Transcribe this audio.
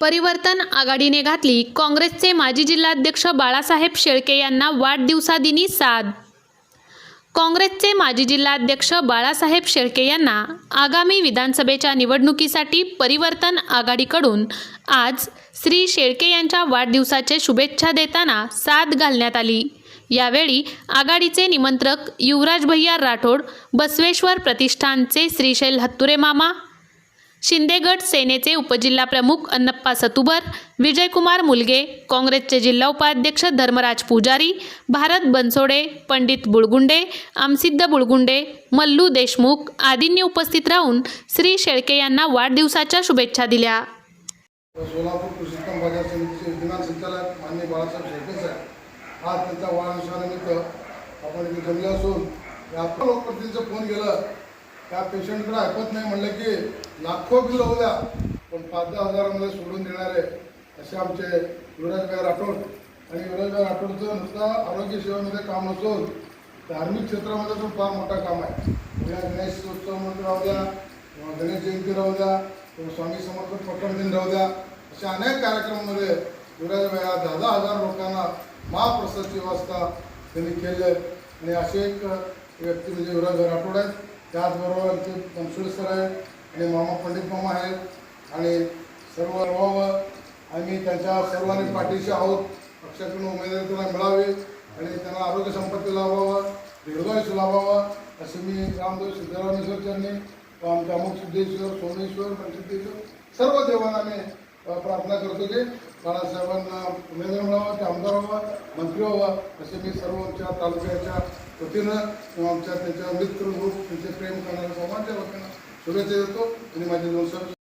परिवर्तन आघाडीने घातली. काँग्रेसचे माजी जिल्हाध्यक्ष बाळासाहेब शेळके यांना वाढदिवसादिनी साद. काँग्रेसचे माजी जिल्हाध्यक्ष बाळासाहेब शेळके यांना आगामी विधानसभेच्या निवडणुकीसाठी परिवर्तन आघाडीकडून आज श्री शेळके यांच्या वाढदिवसाचे शुभेच्छा देताना साथ घालण्यात आली. यावेळी आघाडीचे निमंत्रक युवराज भैया राठोड बसवेश्वर प्रतिष्ठानचे श्रीशैल हत्तुरे मामा शिंदेगड सेनेचे उपजिल्हाप्रमुख अन्नप्पा सतुबर विजयकुमार मुलगे काँग्रेसचे जिल्हा उपाध्यक्ष धर्मराज पुजारी भारत बनसोडे पंडित बुळगुंडे आमसिद्ध बुळगुंडे मल्लू देशमुख आदींनी उपस्थित राहून श्री शेळके यांना वाढदिवसाच्या शुभेच्छा दिल्या. सोलापूर कृषी संचालक मान्य बाळासाहेब शेळके साहेब आज त्यांच्या वाढदिवसानिमित्त आपण जमले असून फोन गेलं त्या पेशंटकडे ऐकत नाही म्हणलं की लाखो बिल होऊ द्या पण पाच दहा हजारामध्ये सोडून देणारे असे आमचे युवराजभाई राठोड. आणि युवराजभाई राठोडचं नुसतं आरोग्य सेवेमध्ये काम नसून धार्मिक क्षेत्रामध्ये पण फार मोठं काम आहे. उद्या गणेश उत्सव म्हणून राहू द्या किंवा गणेश जयंती राहू द्या किंवा स्वामी समर्थ पठण दिन राहू द्या अशा अनेक कार्यक्रमामध्ये युवराजभाई हा दहा दहा हजार लोकांना महाप्रसादची व्यवस्था त्यांनी केली आहे. आणि असे एक व्यक्ती म्हणजे युवराजभाई राठोड आहेत. त्याचबरोबर आमचे बनसोडे सर आहेत आणि मामा पंडित मामा आहेत आणि सर्व व्हावं आम्ही त्यांच्या सर्वांनी पाठीशी आहोत. पक्षाकडून उमेदवारी त्यांना मिळावी आणि त्यांना आरोग्य संपत्ती लाभावं दीर्घायुष्य लाभावं असे मी रामदेव सिद्धरामेश्वर चरणी आमचे अमुक सिद्धेश्वर सोमेश्वर पंचसिद्धेश्वर सर्व देवांना मी प्रार्थना करतो की बाळासाहेबांना उमेदवार मिळावा ते आमदार व्हावा मंत्री व्हावा असे मी सर्व आमच्या तालुक्याच्या वतीनं किंवा आमच्या त्यांच्या मित्र ग्रुप त्यांचे प्रेम करणाऱ्या सर्वांच्या वतीनं. शुभेच्छा देतो आणि माझे दोन सर